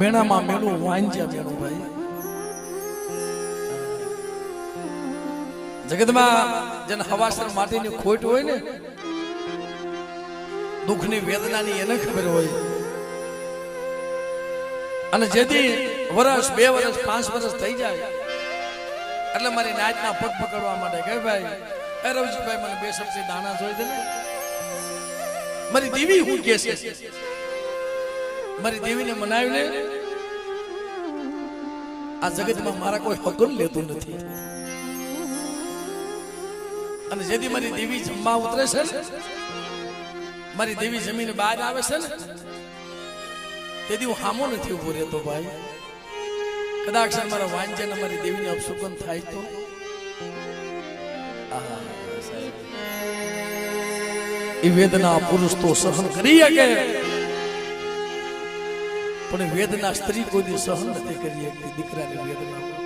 મેણામાં મેણું વાંચ્યા મેણું ભાઈ. જગતમાં જેને હવાસર માટેની ખોટ હોય ને, દુઃખની વેદનાની એને ખબર હોય. અને જેથી વર્ષ બે વર્ષ પાંચ વર્ષ થઈ જાય. એટલે મારી નાચના પગ પકડવા માટે કે ભાઈ, એ રવજીભાઈ મને બે શબ્દ દાણા જોઈ દે ને. મારી દીવી હું કે છે? મારી દેવીને મનાવીને આ જગતમાં મારા કોઈ હકુમ લેતું નથી. અને જેથી મારી દેવી જમવા ઉતરે છે મારી દેવી જમીને બહાર આવે છે ને, તેથી હું હામો નથી ઊભો રહેતો ભાઈ. કદાચ મારા વાંચન મારી દેવીને અપશુકન થાય તો. એ વેદના પુરુષ તો સહન કરી શકે. પણ વેદના સ્ત્રી કોઈ સહન નથી કરી દીકરાની વેદના